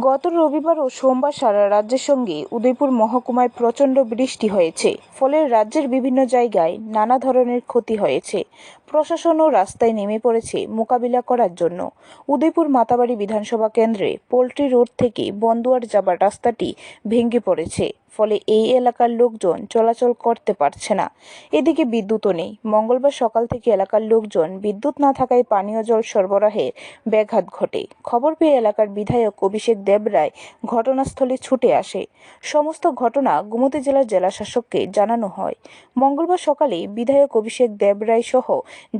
গত রবিবার ও সোমবার সারা রাজ্যের সঙ্গে উদয়পুর মহকুমায় প্রচণ্ড বৃষ্টি হয়েছে। ফলে রাজ্যের বিভিন্ন জায়গায় নানা ধরনের ক্ষতি হয়েছে। প্রশাসনও রাস্তায় নেমে পড়েছে মোকাবিলা করার জন্য। উদয়পুর মাতাবাড়ি বিধানসভা কেন্দ্রে পোল্ট্রি রোড থেকে বন্দুয়ার যাবার রাস্তাটি ভেঙে পড়েছে। ফলে এই এলাকার লোকজন চলাচল করতে পারছে না। এদিকে বিদ্যুৎও নেই। মঙ্গলবার সকাল থেকে এলাকার লোকজন বিদ্যুৎ না থাকায় পানীয় জল সরবরাহে ব্যাঘাত ঘটে। খবর পেয়ে এলাকার বিধায়ক অভিষেক দেবরায় ঘটনাস্থলে ছুটে আসে। সমস্ত ঘটনা গোমতী জেলার জেলাশাসককে জানানো হয়। মঙ্গলবার সকালে বিধায়ক অভিষেক দেবরায় সহ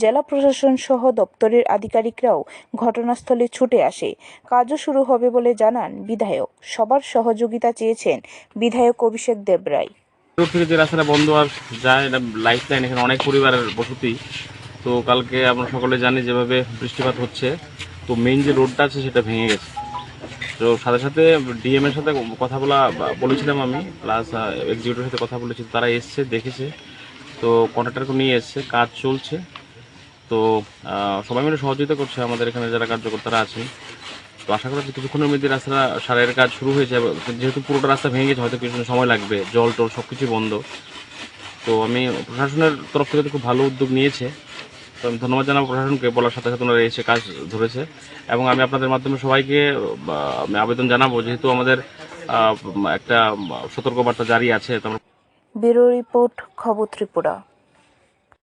জেলা প্রশাসন সহ দপ্তরের আধিকারিকরাও ঘটনাস্থলে ছুটে আসে। কাজও শুরু হবে বলে জানান বিধায়ক। সবার সহযোগিতা চেয়েছেন বিধায়ক অভিষেক দেবরায় থেকে যে রাস্তাটা বন্ধ আর যায় এটা লাইফ লাইন এখানে অনেক পরিবারের বসতি। তো কালকে আমরা সকলে জানি যেভাবে বৃষ্টিপাত হচ্ছে, তো মেইন যে রোডটা আছে সেটা ভেঙে গেছে। তো সাথে সাথে ডিএম এর সাথে কথা বলা, বলেছিলাম আমি প্লাস এক্সিকিউটিভের সাথে কথা বলেছি, তারা এসছে, দেখেছে। তো কন্ট্রাক্টরকে নিয়ে এসছে, কাজ চলছে। তো সবাই মিলে সহযোগিতা করছে আমাদের এখানে যারা কার্যকর্তারা আছে তো আশা করা হচ্ছে কিছুক্ষণের মধ্যে রাস্তা সারের কাজ শুরু হয়েছে যেহেতু পুরোটা রাস্তা ভেঙে গেছে, হয়তো কিছু সময় লাগবে। জল টল সব কিছুই বন্ধ। তো আমি প্রশাসনের তরফ থেকে খুব ভালো উদ্যোগ নিয়েছে। তো আমি ধন্যবাদ জানাব প্রশাসনকে, বলার সাথে সাথে ওনারা এসে কাজ ধরেছে। এবং আমি আপনাদের মাধ্যমে সবাইকে আমি আবেদন জানাব, যেহেতু আমাদের একটা সতর্কবার্তা জারি আছে। ব্যুরো রিপোর্ট, খবর ত্রিপুরা।